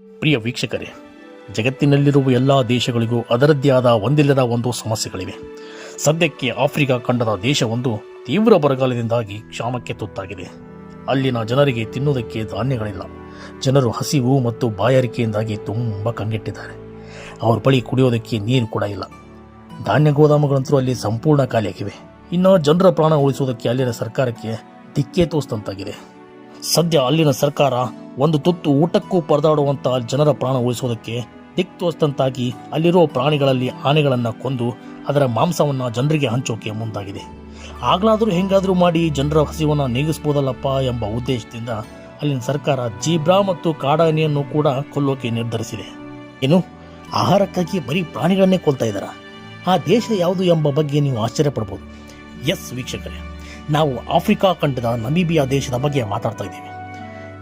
ಪ್ರಿಯ ವೀಕ್ಷಕರೇ, ಜಗತ್ತಿನಲ್ಲಿರುವ ಎಲ್ಲ ದೇಶಗಳಿಗೂ ಅದರದ್ದೇ ಆದ ಒಂದಿಲ್ಲದ ಒಂದು ಸಮಸ್ಯೆಗಳಿವೆ. ಸದ್ಯಕ್ಕೆ ಆಫ್ರಿಕಾ ಖಂಡದ ದೇಶವೊಂದು ತೀವ್ರ ಬರಗಾಲದಿಂದಾಗಿ ಕ್ಷಾಮಕ್ಕೆ ತುತ್ತಾಗಿದೆ. ಅಲ್ಲಿನ ಜನರಿಗೆ ತಿನ್ನುವುದಕ್ಕೆ ಧಾನ್ಯಗಳಿಲ್ಲ. ಜನರು ಹಸಿವು ಮತ್ತು ಬಾಯಾರಿಕೆಯಿಂದಾಗಿ ತುಂಬ ಕಂಗೆಟ್ಟಿದ್ದಾರೆ. ಅವ್ರ ಬಳಿ ಕುಡಿಯೋದಕ್ಕೆ ನೀರು ಕೂಡ ಇಲ್ಲ. ಧಾನ್ಯ ಗೋದಾಮುಗಳಂತೂ ಅಲ್ಲಿ ಸಂಪೂರ್ಣ ಖಾಲಿಯಾಗಿವೆ. ಇನ್ನು ಜನರ ಪ್ರಾಣ ಉಳಿಸುವುದಕ್ಕೆ ಅಲ್ಲಿನ ಸರ್ಕಾರಕ್ಕೆ ದಿಕ್ಕೇ ತೋಸ್ತಂತಾಗಿದೆ ಸದ್ಯ ಅಲ್ಲಿನ ಸರ್ಕಾರ ಒಂದು ತುತ್ತು ಊಟಕ್ಕೂ ಪರದಾಡುವಂತ ಜನರ ಪ್ರಾಣ ಉಳಿಸುವುದಕ್ಕೆ ದಿಕ್ ತೋರಿಸಿದಂತಾಗಿ ಅಲ್ಲಿರುವ ಪ್ರಾಣಿಗಳಲ್ಲಿ ಆನೆಗಳನ್ನು ಕೊಂದು ಅದರ ಮಾಂಸವನ್ನು ಜನರಿಗೆ ಹಂಚೋಕೆ ಮುಂದಾಗಿದೆ. ಆಗಲಾದರೂ ಹೆಂಗಾದರೂ ಮಾಡಿ ಜನರ ಹಸಿವನ್ನು ನೀಗಿಸ್ಬೋದಲ್ಲಪ್ಪ ಎಂಬ ಉದ್ದೇಶದಿಂದ ಅಲ್ಲಿನ ಸರ್ಕಾರ ಜೀಬ್ರಾ ಮತ್ತು ಕಾಡಾನೆಯನ್ನು ಕೂಡ ಕೊಲ್ಲೋಕೆ ನಿರ್ಧರಿಸಿದೆ. ಏನು ಆಹಾರಕ್ಕಾಗಿ ಬರೀ ಪ್ರಾಣಿಗಳನ್ನೇ ಕೊಲ್ತಾ ಇದ್ದಾರ? ಆ ದೇಶ ಯಾವುದು ಎಂಬ ಬಗ್ಗೆ ನೀವು ಆಶ್ಚರ್ಯ ಪಡ್ಬೋದು ಎಸ್ ವೀಕ್ಷಕರೇ, ನಾವು ಆಫ್ರಿಕಾ ಖಂಡದ ನಮೀಬಿಯಾ ದೇಶದ ಬಗ್ಗೆ ಮಾತಾಡ್ತಾ ಇದ್ದೀವಿ.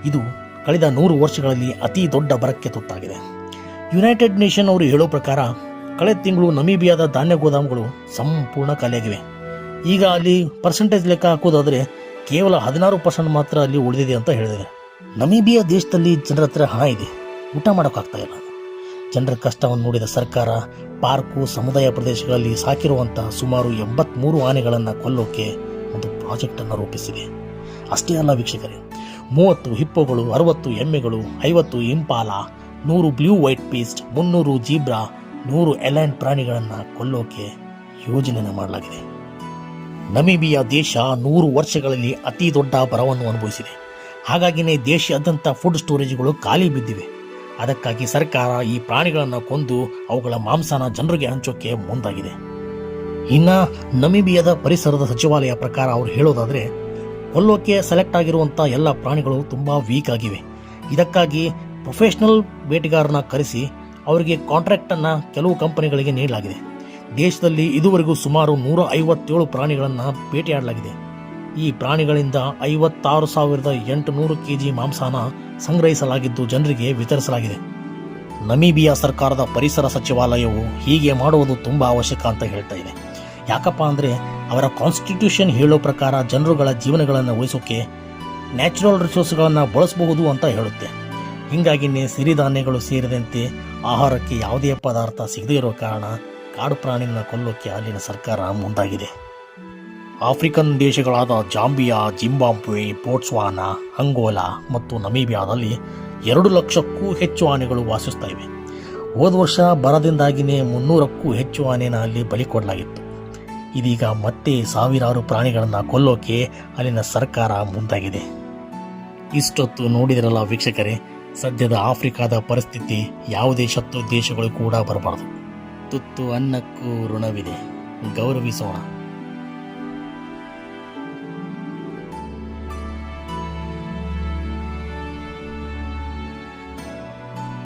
ಇದು ಕಳೆದ ನೂರು ವರ್ಷಗಳಲ್ಲಿ ಅತಿ ದೊಡ್ಡ ಬರಕ್ಕೆ ತುತ್ತಾಗಿದೆ. ಯುನೈಟೆಡ್ ನೇಷನ್ ಅವರು ಹೇಳೋ ಪ್ರಕಾರ ಕಳೆದ ತಿಂಗಳು ನಮೀಬಿಯಾದ ಧಾನ್ಯ ಗೋದಾಮುಗಳು ಸಂಪೂರ್ಣ ಖಾಲಿಯಾಗಿವೆ. ಈಗ ಅಲ್ಲಿ ಪರ್ಸೆಂಟೇಜ್ ಲೆಕ್ಕ ಹಾಕೋದಾದರೆ ಕೇವಲ ಹದಿನಾರು ಪರ್ಸೆಂಟ್ ಮಾತ್ರ ಅಲ್ಲಿ ಉಳಿದಿದೆ ಅಂತ ಹೇಳಿದ್ದಾರೆ. ನಮೀಬಿಯಾ ದೇಶದಲ್ಲಿ ಜನರ ಹತ್ರ ಹಣ ಇದೆ. ಊಟ ಮಾಡೋಕ್ಕಾಗ್ತಾ ಇಲ್ಲ. ಜನರ ಕಷ್ಟವನ್ನು ನೋಡಿದ ಸರ್ಕಾರ ಪಾರ್ಕು, ಸಮುದಾಯ ಪ್ರದೇಶಗಳಲ್ಲಿ ಸಾಕಿರುವಂತಹ ಸುಮಾರು ಎಂಬತ್ಮೂರು ಆನೆಗಳನ್ನು ಕೊಲ್ಲೋಕೆ ಒಂದು ಪ್ರಾಜೆಕ್ಟನ್ನು ರೂಪಿಸಿದೆ. ಅಷ್ಟೇ ಅಲ್ಲ ವೀಕ್ಷಕರೇ ಮೂವತ್ತು ಹಿಪ್ಪೋಗಳು, ಅರವತ್ತು ಎಮ್ಮೆಗಳು, ಐವತ್ತು ಇಂಪಾಲ, ನೂರು ಬ್ಲೂ ವೈಟ್ ಪೀಸ್ಟ್, ಮುನ್ನೂರು ಜೀಬ್ರಾ, ನೂರು ಎಲ್ಯಾಂಡ್ ಪ್ರಾಣಿಗಳನ್ನು ಕೊಲ್ಲೋಕೆ ಯೋಜನೆಯನ್ನು ಮಾಡಲಾಗಿದೆ. ನಮೀಬಿಯಾ ದೇಶ ನೂರು ವರ್ಷಗಳಲ್ಲಿ ಅತಿ ದೊಡ್ಡ ಬರವನ್ನು ಅನುಭವಿಸಿದೆ. ಹಾಗಾಗಿನೇ ದೇಶಾದ್ಯಂತ ಫುಡ್ ಸ್ಟೋರೇಜ್ಗಳು ಖಾಲಿ ಬಿದ್ದಿವೆ. ಅದಕ್ಕಾಗಿ ಸರ್ಕಾರ ಈ ಪ್ರಾಣಿಗಳನ್ನು ಕೊಂದು ಅವುಗಳ ಮಾಂಸನ ಜನರಿಗೆ ಹಂಚೋಕೆ ಮುಂದಾಗಿದೆ. ಇನ್ನು ನಮೀಬಿಯಾದ ಪರಿಸರದ ಸಚಿವಾಲಯ ಪ್ರಕಾರ ಅವರು ಹೇಳೋದಾದ್ರೆ ಕೊಲ್ಲೋಕೆ ಸೆಲೆಕ್ಟ್ ಆಗಿರುವಂಥ ಎಲ್ಲ ಪ್ರಾಣಿಗಳು ತುಂಬ ವೀಕ್ ಆಗಿವೆ. ಇದಕ್ಕಾಗಿ ಪ್ರೊಫೆಷ್ನಲ್ ಬೇಟೆಗಾರನ ಕರೆಸಿ ಅವರಿಗೆ ಕಾಂಟ್ರಾಕ್ಟನ್ನು ಕೆಲವು ಕಂಪನಿಗಳಿಗೆ ನೀಡಲಾಗಿದೆ. ದೇಶದಲ್ಲಿ ಇದುವರೆಗೂ ಸುಮಾರು ನೂರ ಐವತ್ತೇಳು ಪ್ರಾಣಿಗಳನ್ನು ಬೇಟೆಯಾಡಲಾಗಿದೆ. ಈ ಪ್ರಾಣಿಗಳಿಂದ ಐವತ್ತಾರು ಸಾವಿರದ ಎಂಟುನೂರು ಕೆ ಜಿ ಮಾಂಸನ ಸಂಗ್ರಹಿಸಲಾಗಿದ್ದು ಜನರಿಗೆ ವಿತರಿಸಲಾಗಿದೆ. ನಮೀಬಿಯಾ ಸರ್ಕಾರದ ಪರಿಸರ ಸಚಿವಾಲಯವು ಹೀಗೆ ಮಾಡುವುದು ತುಂಬ ಅವಶ್ಯಕ ಅಂತ ಹೇಳ್ತಾ ಇದೆ. ಯಾಕಪ್ಪ ಅಂದರೆ ಅವರ ಕಾನ್ಸ್ಟಿಟ್ಯೂಷನ್ ಹೇಳೋ ಪ್ರಕಾರ ಜನರುಗಳ ಜೀವನಗಳನ್ನು ಉಳಿಸೋಕೆ ನ್ಯಾಚುರಲ್ ರಿಸೋರ್ಸ್ಗಳನ್ನು ಬಳಸಬಹುದು ಅಂತ ಹೇಳುತ್ತೆ. ಹೀಗಾಗಿನೇ ಸಿರಿಧಾನ್ಯಗಳು ಸೇರಿದಂತೆ ಆಹಾರಕ್ಕೆ ಯಾವುದೇ ಪದಾರ್ಥ ಸಿಗದೇ ಇರೋ ಕಾರಣ ಕಾಡು ಪ್ರಾಣಿನ ಕೊಲ್ಲೋಕೆ ಅಲ್ಲಿನ ಸರ್ಕಾರ ಮುಂದಾಗಿದೆ. ಆಫ್ರಿಕನ್ ದೇಶಗಳಾದ ಜಾಂಬಿಯಾ, ಜಿಂಬಾಬ್ವೆ ಪೋಟ್ಸ್ವಾನಾ ಅಂಗೋಲಾ ಮತ್ತು ನಮೀಬಿಯಾದಲ್ಲಿ ಎರಡು ಲಕ್ಷಕ್ಕೂ ಹೆಚ್ಚು ಆನೆಗಳು ವಾಸಿಸ್ತಾ ಇವೆ. ಹೋದ ವರ್ಷ ಬರದಿಂದಾಗಿಯೇ ಮುನ್ನೂರಕ್ಕೂ ಹೆಚ್ಚು ಆನೆನ ಅಲ್ಲಿ ಬಲಿ ಕೊಡಲಾಗಿತ್ತು. ಇದೀಗ ಮತ್ತೆ ಸಾವಿರಾರು ಪ್ರಾಣಿಗಳನ್ನು ಕೊಲ್ಲೋಕೆ ಅಲ್ಲಿನ ಸರ್ಕಾರ ಮುಂದಾಗಿದೆ. ಇಷ್ಟೊತ್ತು ನೋಡಿದ್ರಲ್ಲ ವೀಕ್ಷಕರೇ, ಸದ್ಯದ ಆಫ್ರಿಕಾದ ಪರಿಸ್ಥಿತಿ, ಯಾವುದೇ ಶತ್ರು ದೇಶಗಳು ಕೂಡ ಬರಬಾರದು. ತುತ್ತು ಅನ್ನಕ್ಕೂ ಋಣವಿದೆ. ಗೌರವಿಸೋಣ.